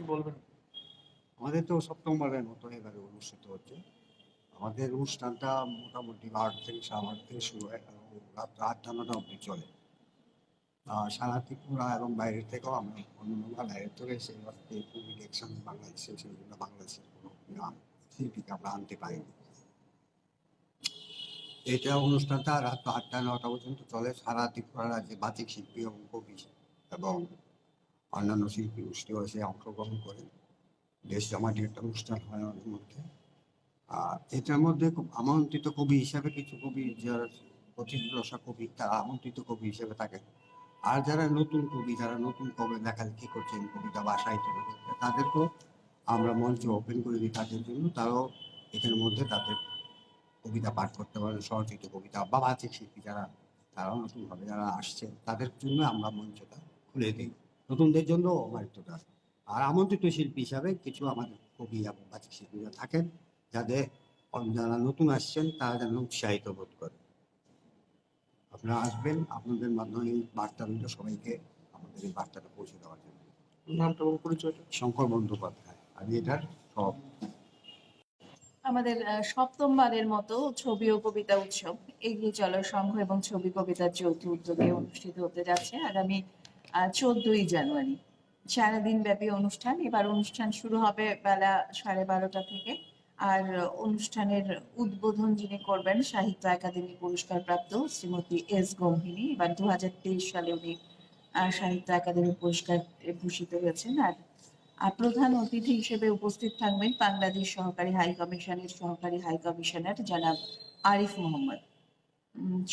কি বলবেন? আমাদের তো সপ্তমবারের মতো এবারে অনুষ্ঠিত হচ্ছে। আমাদের অনুষ্ঠানটা মোটামুটি আট থেকে সাড়ে আট থেকে শুরু হয় এবং রাত আটটা নটা অবধি চলে। সারা ত্রিপুরা এবং বাইরের থেকেও আমরা অন্য বাইরের থেকে সেই অর্থে ইলেকশন বাংলাদেশে সেগুলো বাংলাদেশের কোনো গান শিল্পীকে আমরা আনতে পারিনি। এটা অনুষ্ঠানটা রাত আটটা নটা পর্যন্ত চলে। সারা ত্রিপুরা রাজ্যে বাচিক শিল্পী এবং কবি এবং অন্যান্য শিল্পী গোষ্ঠীও এসে অংশগ্রহণ করে, দেশ জমাটি একটা অনুষ্ঠান হয় ওর মধ্যে। আর এটার মধ্যে খুব আমন্ত্রিত কবি হিসাবে কিছু কবি, যারা প্রতিরসা কবি, তারা আমন্ত্রিত কবি হিসেবে থাকেন। আর যারা নতুন কবি, যারা নতুন কবি লেখালেখি করছেন, কবিতা বা সাহিত্য তাদেরকেও আমরা মঞ্চ ওপেন করে দিই তাদের জন্য। তারাও এখানের মধ্যে তাদের কবিতা পাঠ করতে পারেন, স্বরচিত কবিতা বা বাচিক শিল্পী যারা, তারাও নতুনভাবে যারা আসছে তাদের জন্য আমরা মঞ্চটা খুলে দিই। নতুনদের জন্য অমারিতটা আর আমন্ত্রিত শিল্পী হিসাবে কিছু আমাদের কবি এবং বাচিক শিল্পীরা থাকেন যাদের যারা নতুন আসছেন তারা যেন উৎসাহিত বোধ করে। আপনারা আসবেন আপনাদের মাধ্যমে এই বার্তাগুলো সবাইকে আমাদের এই বার্তাটা পৌঁছে দেওয়ার জন্য। নামটা এবং পরিচয়টা? শঙ্কর বন্দ্যোপাধ্যায় আমি এটার সব। আমাদের আহ, সপ্তমবারের মতো ছবি ও কবিতা উৎসব এগিয়ে চলো সংঘ এবং ছবি কবিতার যৌথ উদ্যোগে অনুষ্ঠিত হতে যাচ্ছে। আগামী চোদ্দই জানুয়ারি। সারাদিন ব্যাপী অনুষ্ঠান। এবার অনুষ্ঠান শুরু হবে বেলা সাড়ে বারোটা থেকে। আর অনুষ্ঠানের উদ্বোধন যিনি করবেন, সাহিত্য একাডেমি পুরস্কার প্রাপ্ত শ্রীমতী এস গম্ভিনী এবার দু তেইশ সালে উনি সাহিত্য একাডেমি পুরস্কার ভূষিত হয়েছেন। আর প্রধান অতিথি হিসেবে উপস্থিত থাকবেন বাংলাদেশ সহকারী হাই কমিশনের সহকারী হাই কমিশনার জনাব আরিফ মোহাম্মদ।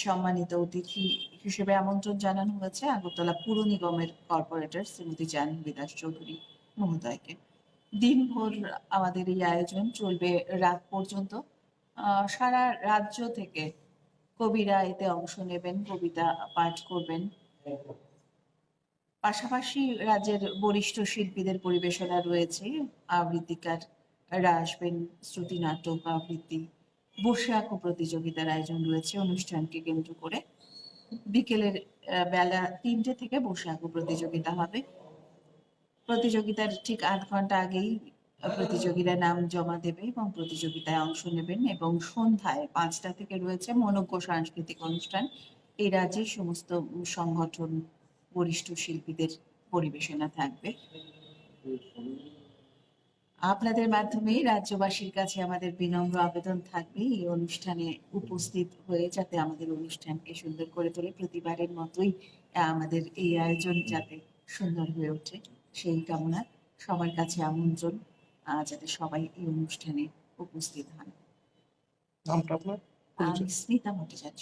সম্মানিত অতিথি হিসেবে আমন্ত্রণ জানানো হয়েছে আগরতলা পুর নিগমের কর্পোরেটর শ্রীমতী জাহ্নবী দাস চৌধুরী মহোদয়কে। দিনভর আমাদের এই আয়োজন চলবে রাত পর্যন্ত। সারা রাজ্য থেকে কবিরা এতে অংশ নেবেন, কবিতা পাঠ করবেন। পাশাপাশি রাজ্যের বরিষ্ঠ শিল্পীদের পরিবেশনা রয়েছে। আবৃত্তিকাররা আসবেন শ্রুতি নাটক আবৃত্তি বসে আঁকো প্রতিযোগিতার আয়োজন রয়েছে। অনুষ্ঠানকে কেন্দ্র করে বিকেলের বেলা তিনটে থেকে বসে আঁকো প্রতিযোগিতা হবে। প্রতিযোগিতার ঠিক আধ ঘণ্টা আগেই প্রতিযোগীরা নাম জমা দেবে এবং প্রতিযোগিতায় অংশ নেবেন এবং সন্ধ্যায় পাঁচটা থেকে রয়েছে মনোজ্ঞ সাংস্কৃতিক অনুষ্ঠান। এই রাজ্যের সমস্ত সংগঠন, বরিষ্ঠ শিল্পীদের পরিবেশনা থাকবে। আপনাদের মাধ্যমে রাজ্যবাসীর কাছে আমাদের বিনম্র আবেদন থাকবে। এই অনুষ্ঠানে উপস্থিত হয়ে যাতে আমাদের অনুষ্ঠানকে সুন্দর করে তোলে। প্রতিবারের মতোই আমাদের এই আয়োজন যাতে সুন্দর হয়ে ওঠে সেই কামনা সবার কাছে আমন্ত্রণ যাতে সবাই এই অনুষ্ঠানে উপস্থিত হন। নামটা আপনার? আমি Smita Bhattacharya.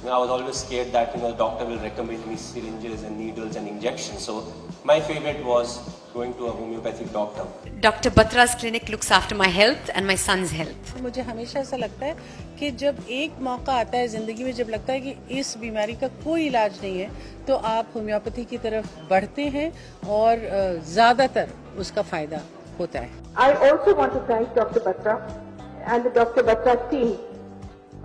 you know, I was always scared that you know the doctor will recommend me syringes and needles and injections. So my favorite was going to a homeopathic doctor. Dr. Batra's clinic looks after my health and my son's health. मुझे हमेशा ऐसा लगता है कि जब एक मौका आता है ज़िंदगी में जब लगता है कि इस बीमारी का कोई इलाज नहीं है तो आप होम्योपैथी की तरफ़ बढ़ते हैं और ज़्यादातर उसका फ़ायदा होता है I also want to thank Dr. Batra and the Dr. Batra team,